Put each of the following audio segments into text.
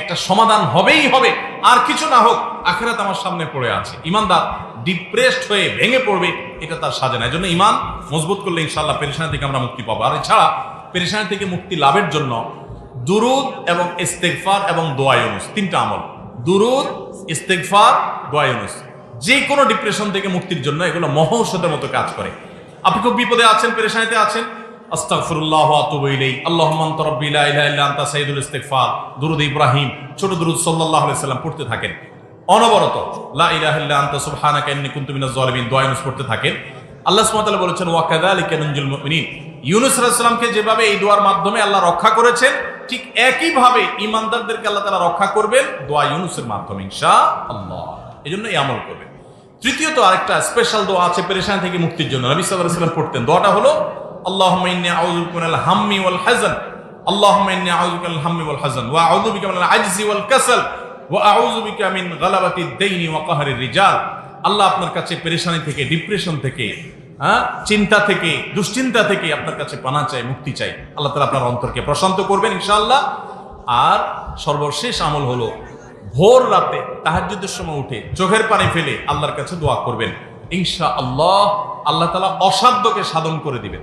একটা সমাধান হবেই হবে। আর কিছু না হোক, আখেরাত আমার সামনে পড়ে আছে। ইমানদার ডিপ্রেসড হয়ে ভেঙে পড়বে, এটা তার সাজে না। এই জন্য ইমান মজবুত করলে ইনশাল্লাহ পেরেশানি থেকে আমরা মুক্তি পাবো। আর এছাড়া পেরেশানি থেকে মুক্তি লাভের জন্য দুরুদ এবং ইস্তেগফার এবং দোয়ায়ুনুস তিনটা আমল। দুরুদ ইস্তেকফার দোয়ায়ুনুস যে কোনো ডিপ্রেশন থেকে মুক্তির জন্য এগুলো মহৌষধের মতো কাজ করে। আপনি খুব বিপদে আছেন, পেরেশানিতে আছেন ইব্রাহিম, ছোট দুরুদ সাল্লাম পড়তে থাকেন। অনবরত পড়তে থাকেন। আল্লাহ বলেছেন যেভাবে এই দোয়ার মাধ্যমে আল্লাহ রক্ষা করেছেন, ঠিক একই ভাবে ইমানদারদেরকে আল্লাহ তাআলা রক্ষা করবেন দোয়া ইউনুসের মাধ্যমে, ইনশাআল্লাহ। এজন্য এই আমল করবেন। তৃতীয়ত আরেকটা স্পেশাল দোয়া আছে, পেরেশান থেকে মুক্তির জন্য। নবী সাল্লাল্লাহু পড়তেন। দোয়াটা হলো হাম্মি ওয়াল হাযান। আল্লাহুম্মা ইন্নী আউযু বিকা মিনাল হাম্মি ওয়াল হাযান। ওয়া আউযু বিকা মিনাল আজজি ওয়াল কাসাল। ওয়া আউযু বিকা মিন গালাবাতিদ দাইনি ওয়া রিজাল। আল্লাহ আপনার কাছে পেরেশানি থেকে, ডিপ্রেশন থেকে হ্যাঁ চিন্তা থেকে, দুশ্চিন্তা থেকে আপনার কাছে পানা চাই মুক্তি চাই আল্লাহ তাআলা আপনার অন্তরকে প্রশান্ত করবেন ইনশাআল্লাহ। আর সর্বশেষ আমল হলো, ভোর রাতে তাহাজ্জুদের সময় উঠে চোখের পানি ফেলে আল্লাহর কাছে দোয়া করবেন। ইনশা আল্লাহ আল্লাহ তালা অসাধ্যকে সাধন করে দিবেন।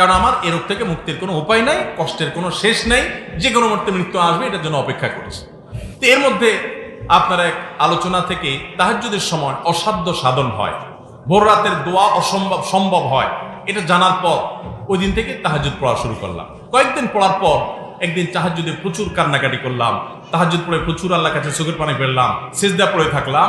কারণ আমার এ রোগ থেকে মুক্তির কোনো উপায় নাই, কষ্টের কোনো শেষ নাই, যে কোনো মুহূর্তে মৃত্যু আসবে, এটার জন্য অপেক্ষা করেছি। তো এর মধ্যে আপনার এক আলোচনা থেকে তাহাজ্জুদের সময় অসাধ্য সাধন হয়, ভোর রাতের দোয়া অসম্ভব, সম্ভব হয়, এটা জানার পর ওই দিন থেকে তাহাজুদ পড়া শুরু করলাম। কয়েকদিন পড়ার পর একদিন তাহাজুদে প্রচুর কান্নাকাটি করলাম তাহাজুদ পড়ে প্রচুর আল্লাহ কাছে চোখের পানি ফেললাম সিজদা পড়ে থাকলাম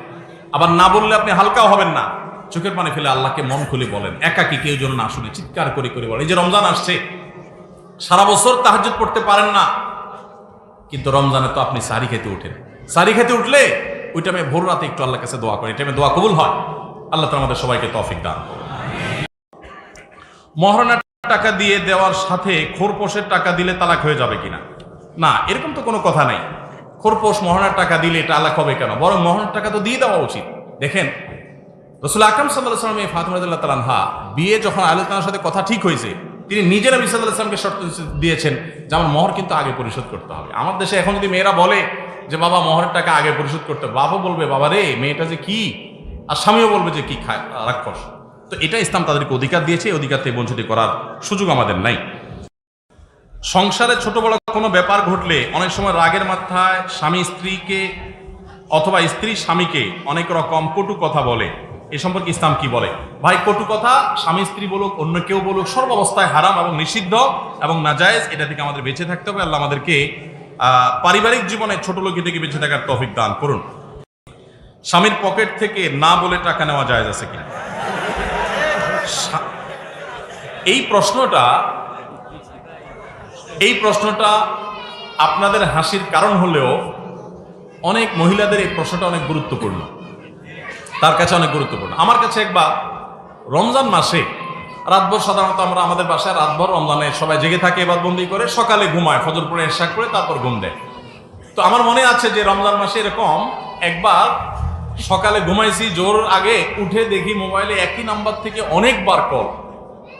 আবার না বললে আপনি হালকাও হবেন না। চোখের পানি ফেলে আল্লাহকে মন খুলে বলেন। একাকি কেউ যেন না শুনে চিৎকার করে করে বলে, এই যে রমজান আসছে, সারা বছর তাহাজ্জুদ পড়তে পারেন না। কিন্তু রমজানে তো আপনি সারি খেতে উঠেন সারি খেতে উঠলে ওই টাইমে ভোর রাতে একটু আল্লাহর কাছে দোয়া এই টাইমে দোয়া কবুল হয়। আল্লাহ তালা আমাদের সবাইকে তৌফিক দান করুন। মহারণার টাকা দিয়ে দেওয়ার সাথে খোরপোষের টাকা দিলে তালাক হয়ে যাবে কিনা? না, এরকম তো কোনো কথা নাই। খোরপোশ মহারণার টাকা দিলে তালাক হবে কেন? বরং মহারণার টাকা তো দিয়ে দেওয়া উচিত। দেখেন, রসুল আকরম সাল্লাহ সাল্লাম এই ফাতেমা রাদিয়াল্লাহু তাআলা আনহা, বিয়ে যখন আলী তালার সাথে কথা ঠিক হয়েছে, তিনি নিজের নবী সাল্লাহ সাল্লামকে শর্ত দিয়েছেন যে আমার মহর কিন্তু আগে পরিশোধ করতে হবে। আমার দেশে এখন যদি মেয়েরা বলে যে, বাবা, মহরের টাকা আগে পরিশোধ করতে বাবা বলবে, বাবা রে, মেয়েটা যে কি? আর স্বামীও বলবে যে, কি খায় রাক্ষস? তো এটা ইসলাম তাদেরকে অধিকার দিয়েছে। অধিকার থেকে বঞ্চিত করার সুযোগ আমাদের নাই। সংসারে ছোট বড় কোনো ব্যাপার ঘটলে অনেক সময় রাগের মাথায় স্বামী স্ত্রীকে অথবা স্ত্রী স্বামীকে অনেক রকম কটু কথা বলে। এ সম্পর্কে ইসলাম কি বলে? ভাই, কটু কথা স্বামী স্ত্রী বলুক, অন্য কেউ বলুক সর্বাবস্থায় হারাম এবং নিষিদ্ধ এবং নাজায়েজ, এটা থেকে আমাদের বেঁচে থাকতে হবে। আল্লাহ আমাদেরকে পারিবারিক জীবনে ছোট লোকই থেকে বেঁচে থাকার তৌফিক দান করুন। স্বামীর পকেট থেকে না বলে টাকা নেওয়া যায় আছে কিনা? এই প্রশ্নটা এই প্রশ্নটা আপনাদের হাসির কারণ হলেও অনেক মহিলাদের এই প্রশ্নটা অনেক গুরুত্বপূর্ণ। তার কাছে অনেক গুরুত্বপূর্ণ। আমার কাছে একবার রমজান মাসে, রাতভর সাধারণত আমরা আমাদের বাসায় রাতভর রমজানে সবাই জেগে থাকে, এবার বন্দি করে সকালে ঘুমায় ফজর পরে এরশাক করে তারপর ঘুম দেয়। তো আমার মনে আছে যে রমজান মাসে এরকম একবার সকালে ঘুমাইছি, জোর আগে উঠে দেখি মোবাইলে একই নাম্বার থেকে অনেকবার কল,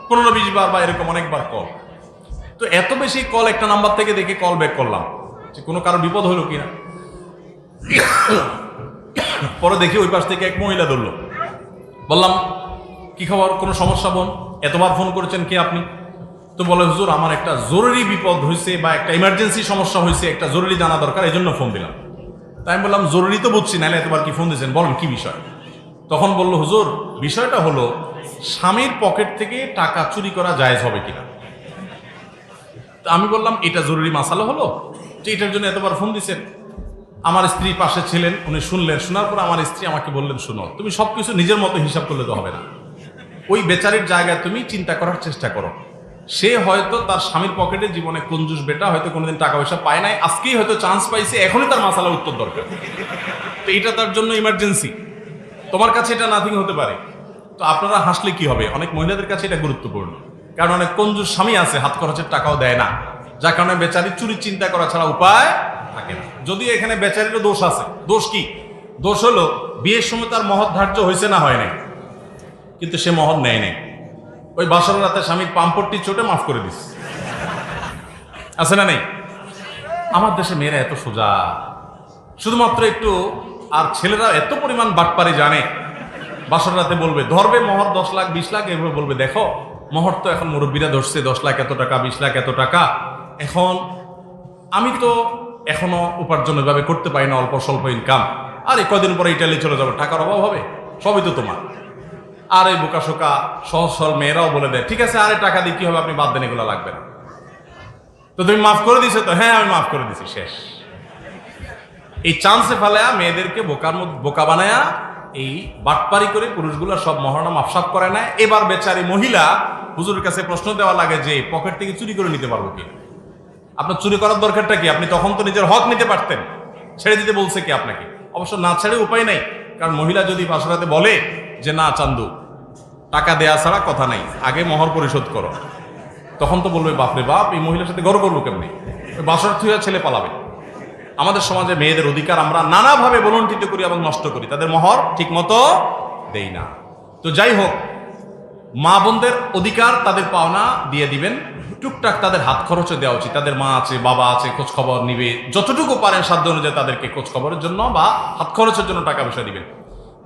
পনেরো বিশ বার বা এরকম অনেকবার কল। তো এত বেশি কল একটা নাম্বার থেকে দেখে কল ব্যাক করলাম যে কোনো কারও বিপদ হলো কিনা। পরে দেখি ওই পাশ থেকে এক মহিলা ধরলো। বললাম, কি খবর? কোনো সমস্যা বোন? এতবার ফোন করেছেন কে আপনি? তো বলে, হুজুর, আমার একটা জরুরি বিপদ হয়েছে বা একটা ইমার্জেন্সি সমস্যা হয়েছে একটা জরুরি জানা দরকার এই জন্য ফোন দিলাম। তাই আমি বললাম, জরুরি তো বুঝছি, নাহলে এতবার কি ফোন দিয়েছেন বলেন, কি বিষয়? তখন বলল, হুজুর, বিষয়টা হলো, স্বামীর পকেট থেকে টাকা চুরি করা জায়েজ হবে কিনা? আমি বললাম, এটা জরুরি মাসালা হলো যে এটার জন্য এতবার ফোন দিছেন। আমার স্ত্রী পাশে ছিলেন, উনি শুনলেন। শোনার পর আমার স্ত্রী আমাকে বললেন, শুনো, তুমি সবকিছু নিজের মতো হিসাব করলে তো হবে না। ওই বেচারির জায়গায় তুমি চিন্তা করার চেষ্টা করো। সে হয়তো তার স্বামীর পকেটে জীবনে কঞ্জুস বেটা হয়তো কোনোদিন টাকা পয়সা পায় নাই। আজকেই হয়তো চান্স পাইছে, এখনই তার মাসালা উত্তর দরকার। তো এটা তার জন্য ইমার্জেন্সি তোমার কাছে এটা নাথিং হতে পারে। তো আপনারা হাসলে কি হবে? অনেক মহিলাদের কাছে এটা গুরুত্বপূর্ণ। কারণ অনেক কঞ্জুস স্বামী আছে, হাত খরচের টাকাও দেয় না। যার কারণে বেচারি চুরি চিন্তা করা ছাড়া উপায় থাকে না। যদি এখানে বেচারিরও দোষ আছে, দোষ কি? দোষ হলো, বিয়ের সময় তার মহৎ ধার্য হয়েছে না হয় নাই। কিন্তু সে মহৎ নেয় নাই। ওই বাসর রাতে স্বামীর পাম্পটটি চোটে মাফ করে দিস আছে না নেই? আমার দেশে মেয়েরা এত সোজা। শুধুমাত্র একটু, আর ছেলেরা এত পরিমাণ বাটপারি জানে। বাসর রাতে বলবে, ধরবে মহর দশ লাখ, বিশ লাখ, এভাবে বলবে, দেখো মহর তো এখন মুরব্বীরা ধরছে, দশ লাখ এত টাকা, বিশ লাখ এত টাকা। এখন আমি তো এখনও উপার্জন এভাবে করতে পারি না, অল্প স্বল্প ইনকাম আর এই কদিন পরে ইটালি চলে যাবে, টাকার অভাব হবে? সবই তো তোমার। আর এই বোকা শোকা সহজ সরল মেয়েরাও বলে দেয়, ঠিক আছে, আরে টাকা দিয়ে কি হবে? আপনি বাদ দেন, এগুলো লাগবে না। তো তুমি মাফ করে দিছো তো? হ্যাঁ আমি মাফ করে দিছি, শেষ। এই চান্সে ফেলায়া মেয়েদেরকে বোকার মধ্যে, বোকা বানায়া এই বাটপারি করে পুরুষগুলো সব মহারণা মাফসাপ করে নেয় এবার বেচারি মহিলা হুজুরের কাছে প্রশ্ন দেওয়া লাগে যে, পকেট থেকে চুরি করে নিতে পারব কি? আপনার চুরি করার দরকারটা কি? আপনি তখন তো নিজের হক নিতে পারতেন। ছেড়ে দিতে বলছে কি আপনাকে? অবশ্য না ছেড়ে উপায় নাই। কারণ মহিলা যদি বাসরাতে বলে যে, না চান্দু, টাকা দেয়া ছাড়া কথা নাই, আগে মহর পরিশোধ করো। তখন তো বলবে, বাপরে বাপ, এই মহিলার সাথে গর্ব করব কেমনি? বাসর থুয়া ছেলে পালাবে। আমাদের সমাজে মেয়েদের অধিকার আমরা নানাভাবে বলন্টিত করি এবং নষ্ট করি। তাদের মহর ঠিক মতো দেই না। তো যাই হোক, মা বোনদের অধিকার তাদের পাওনা দিয়ে দিবেন। টুকটাক তাদের হাত খরচও দেওয়া উচিত। তাদের মা আছে, বাবা আছে খোঁজ খবর নিবে। যতটুকু পারেন সাধ্য অনুযায়ী তাদেরকে খোঁজ খবরের জন্য বা হাত খরচের জন্য টাকা পয়সা দিবেন।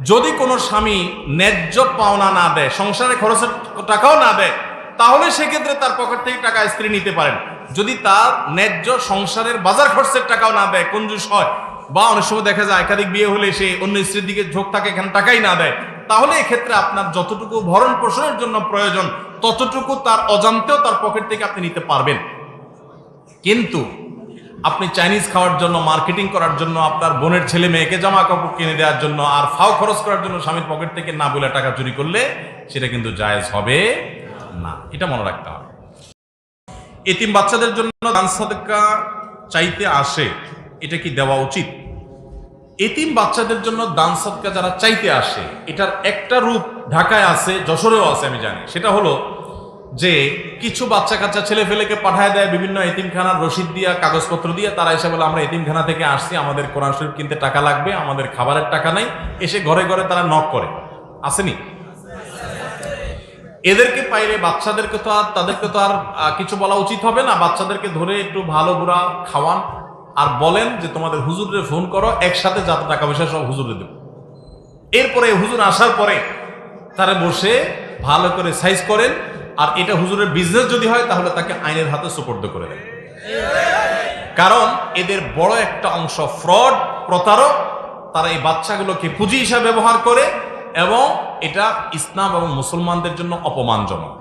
যদি কোনো স্বামী ন্যায্য পাওনা না দেয়, সংসারে খরচের টাকাও না দেয় তাহলে সেক্ষেত্রে তার পকেট থেকে টাকা স্ত্রী নিতে পারেন। যদি তার ন্যায্য সংসারের বাজার খরচের টাকাও না দেয় কঞ্জুস হয়? বা অনেক সময় দেখা যায়, একাধিক বিয়ে হলে সে অন্য স্ত্রীর দিকে ঝোঁক থাকে, এখানে টাকাই না দেয়। তাহলে এক্ষেত্রে আপনার যতটুকু ভরণ পোষণের জন্য প্রয়োজন, ততটুকু তার অজান্তেও তার পকেট থেকে আপনি নিতে পারবেন। কিন্তু আপনি চাইনিজ খাওয়ার জন্য, মার্কেটিং করার জন্য, আপনার বোনের ছেলে মেয়েকে জামা কাপড় কিনে দেওয়ার জন্য, আর ফাও খরচ করার জন্য স্বামীর পকেট থেকে না বলে টাকা চুরি করলে, সেটা কিন্তু জায়েজ হবে। না, এটা মনে রাখতে হবে। এতিম বাচ্চাদের জন্য দান সাদকা চাইতে আসে, এটা কি দেওয়া উচিত? এতিম বাচ্চাদের জন্য দান সদকা যারা চাইতে আসে, এটার একটা রূপ ঢাকায় আছে, যশোরেও আছে, আমি জানি। সেটা হলো যে, কিছু বাচ্চা কাচ্চা ছেলে ফেলেকে পাঠায় দেয় বিভিন্ন এতিমখানার রসিদ দিয়া, কাগজপত্র দিয়ে, তারা এসে বলে, আমরা এতিমখানা থেকে আসছি, আমাদের কোরআন শরীফ কিনতে টাকা লাগবে, আমাদের খাবারের টাকা নাই। এসে ঘরে ঘরে তারা নক করে। আসেনি? এদেরকে পাইলে বাচ্চাদেরকে তো আর, তাদেরকে তো আর কিছু বলা উচিত হবে না। বাচ্চাদেরকে ধরে একটু ভালো বুড়া খাওয়ান আর বলেন যে তোমাদের হুজুরে ফোন করো, একসাথে যত টাকা পয়সা সব হুজুরে দেব। এরপরে হুজুর আসার পরে তারা বসে ভালো করে সাইজ করেন আর এটা হুজুরের বিজনেস যদি হয়, তাহলে তাকে আইনের হাতে সুপর্দ করে দেন। কারণ এদের বড় একটা অংশ ফ্রড প্রতারক, তারা এই বাচ্চাগুলোকে পুঁজি হিসাবে ব্যবহার করে এবং এটা ইসলাম এবং মুসলমানদের জন্য অপমানজনক।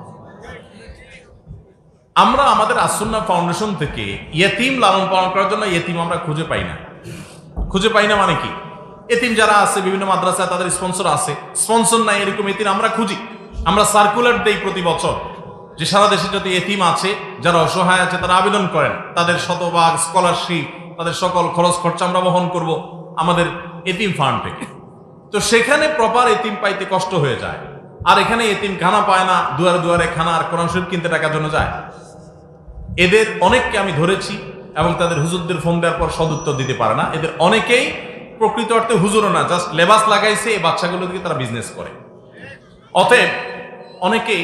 আমরা আমাদের আসন্না ফাউন্ডেশন থেকে ইয়েতিম লালন পালন করার জন্য ইয়েতিম আমরা খুঁজে পাই না। খুঁজে পাই না মানে কি? এতিম যারা আছে, বিভিন্ন মাদ্রাসায় তাদের স্পন্সর আছে। স্পন্সর নাই এরকম এতিম আমরা খুঁজি। আমরা সার্কুলার দেই প্রতি বছর যে সারা দেশে যত এতিম আছে, যারা অসহায় আছে, তারা আবেদন করেন। তাদের শতভাগ স্কলারশিপ তাদের সকল খরচ খরচা আমরা বহন করব আমাদের এতিম ফান্ড থেকে। তো সেখানে প্রপার এতিম পাইতে কষ্ট হয়ে যায়। আর এখানে এতিম খানা পায় না, দুয়ারে দুয়ারে খানা আর কোরআন শরীফ কিনতে টাকার জন্য যায়। এদের অনেককে আমি ধরেছি এবং তাদের হুজুরদের ফোন দেওয়ার পর সদুত্তর দিতে পারে না। এদের অনেকেই প্রকৃত অর্থে হুজুরও না জাস্ট লেবাস লাগাইছে, এই বাচ্চাগুলো দিয়ে তারা বিজনেস করে। অতএব অনেকেই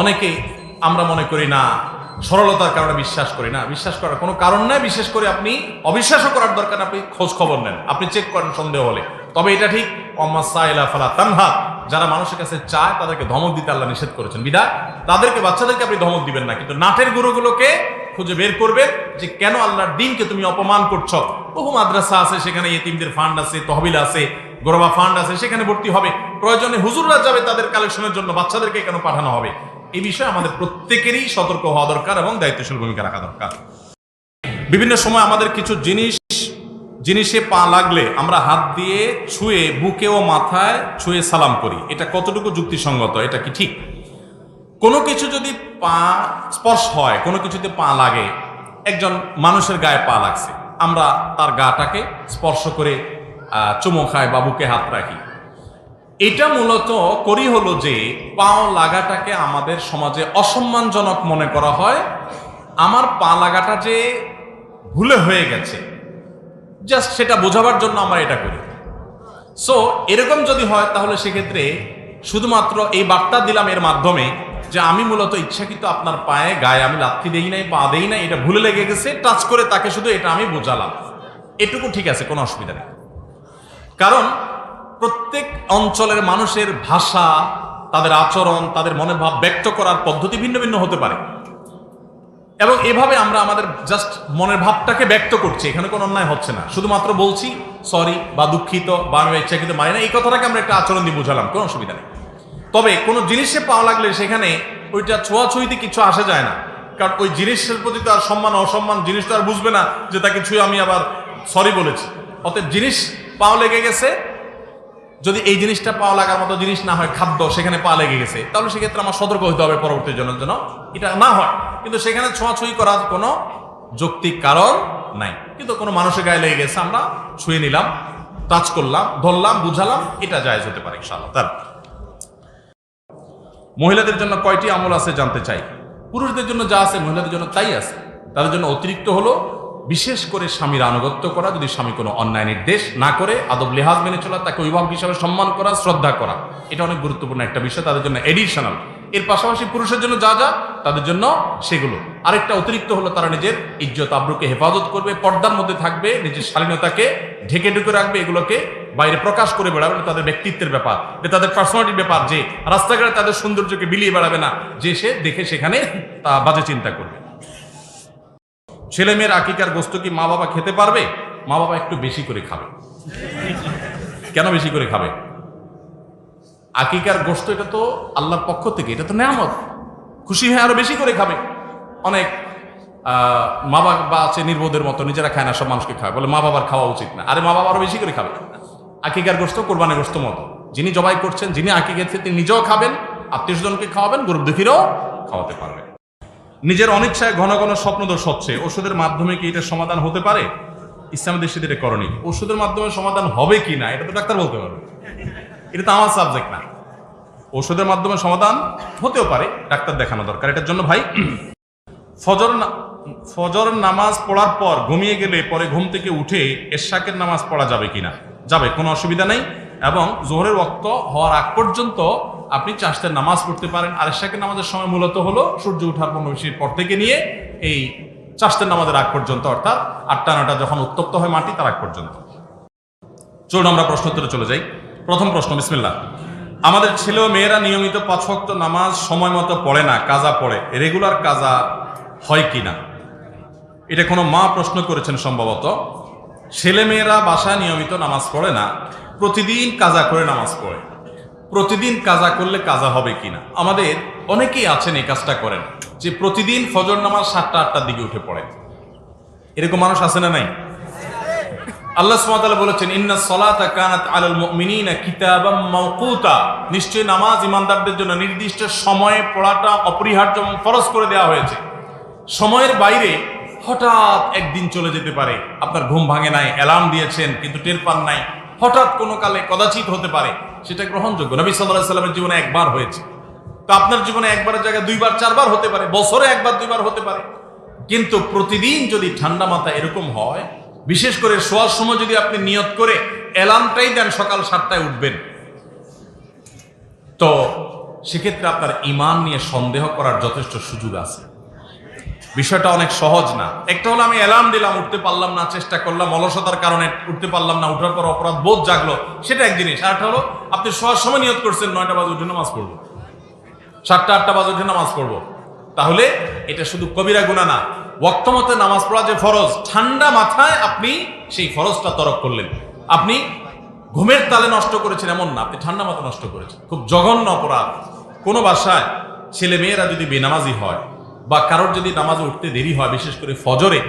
অনেকে আমরা মনে করি না, সরলতার কারণে বিশ্বাস করি না। বিশ্বাস করার কোনো কারণ নাই, বিশেষ করে আপনি অবিশ্বাসও করার দরকার আপনি খোঁজ খবর নেন। আপনি চেক করেন সন্দেহ হলে। তবে এটা ঠিক তানহা। যারা মানুষের কাছে চায়, তাদেরকে ধমক দিতে আল্লাহ নিষেধ করেছেন। বিদায় তাদেরকে বাচ্চাদেরকে আপনি ধমক দিবেন না, কিন্তু নাটের গুরুগুলোকে খুঁজে বের করবে যে কেন আল্লাহর দিনকে তুমি অপমান করছ। বহু মাদ্রাসা আছে, সেখানে এতিমদের ফান্ড আছে, তহবিল আছে, গোরবা ফান্ড আছে, সেখানে ভর্তি হবে। প্রয়োজনে হুজুররা যাবে তাদের কালেকশনের জন্য, বাচ্চাদেরকে কেন পাঠানো হবে? এই বিষয়ে আমাদের প্রত্যেকেরই সতর্ক হওয়া দরকার এবং দায়িত্বশীল ভূমিকা রাখা দরকার। বিভিন্ন সময় আমাদের কিছু জিনিস জিনিসে পা লাগলে আমরা হাত দিয়ে ছুঁয়ে বুকে ও মাথায় ছুঁয়ে সালাম করি। এটা কতটুকু যুক্তিসঙ্গত, এটা কি ঠিক? কোনো কিছু যদি পা স্পর্শ হয়, কোনো কিছুতে পা লাগে, একজন মানুষের গায়ে পা লাগছে, আমরা তার গাটাকে স্পর্শ করে চুমো খাই বা বুকে হাত রাখি। এটা মূলত করি হলো যে, পাও লাগাটাকে আমাদের সমাজে অসম্মানজনক মনে করা হয়। আমার পা লাগাটা যে ভুলে হয়ে গেছে জাস্ট সেটা বোঝাবার জন্য আমরা এটা করি। সো এরকম যদি হয়, তাহলে সেক্ষেত্রে শুধুমাত্র এই বার্তা দিলাম এর মাধ্যমে যে আমি মূলত ইচ্ছাকৃত আপনার পায়ে, গায়ে আমি লাথি দেই নাই, পা দেই নাই, এটা ভুলে লেগে গেছে টাচ করে তাকে শুধু এটা আমি বোঝালাম। এটুকু ঠিক আছে, কোনো অসুবিধা নেই। কারণ প্রত্যেক অঞ্চলের মানুষের ভাষা, তাদের আচরণ, তাদের মনের ভাব ব্যক্ত করার পদ্ধতি ভিন্ন ভিন্ন হতে পারে। এবং এভাবে আমরা আমাদের জাস্ট মনের ভাবটাকে ব্যক্ত করছি। এখানে কোনো অন্যায় হচ্ছে না। শুধুমাত্র বলছি সরি বা দুঃখিত বা আমি ইচ্ছাকৃত মানি না। এই কথাটাকে আমরা একটা আচরণ দিয়ে বুঝালাম, কোনো অসুবিধা নেই। তবে কোনো জিনিসে পাওয়া লাগলে সেখানে ওইটা ছোঁয়াছুঁইতে কিছু আসে যায় না। কারণ ওই জিনিসের প্রতি তো আর সম্মান, অসম্মান জিনিস তো আর বুঝবে না যে তাকে ছুঁয়ে আমি আবার সরি বলেছি। অতএব জিনিস পাও লেগে গেছে যদি এই জিনিসটা পাওয়া লাগার মতো জিনিস না হয়, খাদ্য সেখানে পা লেগে গেছে, তাহলে সেক্ষেত্রে আমার সতর্ক হতে হবে পরবর্তী জনের জন্য। এটা না হয়, কিন্তু সেখানে ছোঁয়াছুঁই করার কোনো যৌক্তিক কারণ নাই। কিন্তু কোনো মানুষের গায়ে লেগে গেছে, আমরা ছুঁয়ে নিলাম, টাচ করলাম, ধরলাম, বুঝালাম, এটা জায়েজ হতে পারে ইনশাআল্লাহ। তার মহিলাদের জন্য কয়টি আমল আছে জানতে চাই? পুরুষদের জন্য যা আছে, মহিলাদের জন্য তাই আছে। তাদের জন্য অতিরিক্ত হলো বিশেষ করে স্বামীর আনুগত্য করা, যদি স্বামী কোনো অন্যায় নির্দেশ না করে, আদব লেহাজ মেনে চলা, তাকে অভিভাবক হিসাবে সম্মান করা, শ্রদ্ধা করা। এটা অনেক গুরুত্বপূর্ণ একটা বিষয়, তাদের জন্য এডিশনাল এর পাশাপাশি পুরুষের জন্য যা যা, তাদের জন্য সেগুলো। আরেকটা অতিরিক্ত হলো তারা নিজের ইজ্জত, আব্রুকে হেফাজত করবে, পর্দার মধ্যে থাকবে, নিজের শালীনতাকে ঢেকে ঢুকে রাখবে, এগুলোকে বাইরে প্রকাশ করে বেড়াবে তাদের ব্যক্তিত্বের ব্যাপার। এটা তাদের পার্সোনালিটির ব্যাপার যে রাস্তাঘাটে তাদের সৌন্দর্যকে বিলিয়ে বেড়াবে না, যে সে দেখে সেখানে তা বাজে চিন্তা করবে। ছেলে মেয়ের আকিকার গোস্ত কি মা বাবা খেতে পারবে? মা বাবা একটু বেশি করে খাবে। কেন বেশি করে খাবে? আকিকার গোস্ত এটা তো আল্লাহর পক্ষ থেকে, এটা তো নেয়ামত। খুশি হয়ে আরও বেশি করে খাবে। অনেক মা বাবা আছে নির্বোধের মতো, নিজেরা খায় না, সব মানুষকে খায়। বলে মা বাবার খাওয়া উচিত না। আরে মা বাবা আরও বেশি করে খাবে। আকিকার গোস্ত কোরবানের গোস্ত মতো। যিনি জবাই করছেন, যিনি আকিকের তিনি নিজেও খাবেন আত্মীয় স্বজনকে খাওয়াবেন গরিব দুঃখীরও খাওয়াতে পারবেন। নিজের অনিচ্ছায় ঘন ঘন স্বপ্নদোষ হচ্ছে। ওষুধের মাধ্যমে কি এটা সমাধান হতে পারে? ইসলামের দেশে এটা করণীয় ওষুধের মাধ্যমে সমাধান হবে কি না, এটা তো ডাক্তার বলতে পারবে। এটা তো আমার সাবজেক্ট না। ওষুধের মাধ্যমে সমাধান হতেও পারে, ডাক্তার দেখানো দরকার। এটার জন্য ভাই, ফজর ফজর নামাজ পড়ার পর ঘুমিয়ে গেলে পরে ঘুম থেকে উঠে এরশাকের নামাজ পড়া যাবে কিনা? যাবে, কোনো অসুবিধা নেই। এবং জোহরের রক্ত হওয়ার আগ পর্যন্ত আপনি চাষতের নামাজ পড়তে পারেন। আর এশাকের নামাজের সময় মূলত হলো সূর্য উঠার পনেরো মিনিট পর থেকে নিয়ে এই চাষতের নামাজের আগ পর্যন্ত, অর্থাৎ আটটা নটা যখন উত্তপ্ত হয় মাটি, তার আগ পর্যন্ত। চলুন আমরা প্রশ্ন উত্তরে চলে যাই। প্রথম প্রশ্ন, বিসমিল্লাহ। আমাদের ছেলে মেয়েরা নিয়মিত পাঁচ ওয়াক্ত নামাজ সময় মতো পড়ে না, কাজা পড়ে। রেগুলার কাজা হয় কি না? এটা কোনো মা প্রশ্ন করেছেন সম্ভবত। ছেলে মেয়েরা বাসায় নিয়মিত নামাজ পড়ে না, প্রতিদিন কাজা করে নামাজ পড়ে। প্রতিদিন কাজা করলে কাজা হবে কিনা? আমাদের অনেকেই আছেন এই কাজটা করেন, যে প্রতিদিন ফজর নামাজ সাতটা, আটটার দিকে উঠে পড়ে এরকম মানুষ আছে না নাই? আল্লাহ সুবহানাহু বলেছেন, ইন্না সলাতা কানাত আলাল মুমিনিনা কিতাবাম মাওকুতা। নিশ্চয়ই নামাজ ইমানদারদের জন্য নির্দিষ্ট সময়ে পড়াটা অপরিহার্য ফরজ করে দেওয়া হয়েছে। সময়ের বাইরে হঠাৎ একদিন চলে যেতে পারে। আপনার ঘুম ভাঙে নাই, অ্যালার্ম দিয়েছেন, কিন্তু টের পান নাই। হঠাৎ কোনো কালে কদাচিৎ হতে পারে। সেটা গ্রহণযোগ্য। নবী সাল্লাল্লাহু সাল্লামের জীবনে একবার হয়েছে। তো আপনার জীবনে একবারের জায়গায় দুইবার, চারবার হতে পারে, বছরে একবার, দুইবার হতে পারে। কিন্তু প্রতিদিন যদি ঠান্ডা মাথা এরকম হয়, বিশেষ করে শোয়ার সময় যদি আপনি নিয়ত করে অ্যালার্মটাই দেন সকাল সাতটায় উঠবেন, তো সেক্ষেত্রে আপনার ইমান নিয়ে সন্দেহ করার যথেষ্ট সুযোগ আছে। বিষয়টা অনেক সহজ না। একটা হলো আমি অ্যালার্ম দিলাম, উঠতে পারলাম না, চেষ্টা করলাম, অলসতার কারণে উঠতে পারলাম না, উঠার পর অপরাধ বোধ জাগলো, সেটা এক জিনিস। আর একটা হলো, আপনি শোয়ার সময় নিয়ত করছেন, নয়টা বাজে উঠে নামাজ পড়ব। সাতটা, আটটা বাজে উঠে নামাজ পড়ব। তাহলে এটা শুধু কবিরা গুণা না ওয়াক্ত মতে নামাজ পড়া যে ফরজ, ঠান্ডা মাথায় আপনি সেই ফরজটা তরক করলেন। আপনি ঘুমের তালে নষ্ট করেছেন এমন না, আপনি ঠান্ডা মাথা নষ্ট করেছেন। খুব জঘন্য অপরাধ। কোনো বাসায় ছেলে মেয়েরা যদি বেনামাজি হয় বা কারোর যদি নামাজ উঠতে দেরি হয়, বিশেষ করে ফজরে,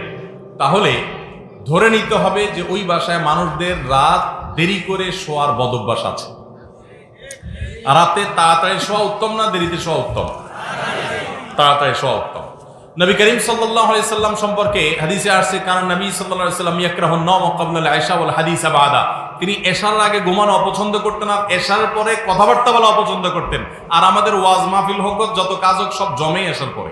তাহলে ধরে নিতে হবে যে ওই বাসায় মানুষদের রাত দেরি করে শোয়ার বদভ্যাস আছে। রাতে তাড়াতাড়ি শোয়া উত্তম না দেরিতে শোয়া উত্তম? তাড়াতাড়ি শোয়া উত্তম। নবী করিম সাল্লাম সম্পর্কে হাদিসে আসছে, কারণ নবী সাল্লাম ইয়াকরাহু নওম ক্বাবলা আয়েশা ওয়াল হাদিসা বাদা। তিনি এশার আগে ঘুমানো অপছন্দ করতেন আর এশার পরে কথাবার্তা বলা অপছন্দ করতেন। আর আমাদের ওয়াজ মাহফিল হোক, যত কাজ হোক, সব জমে এশার পরে।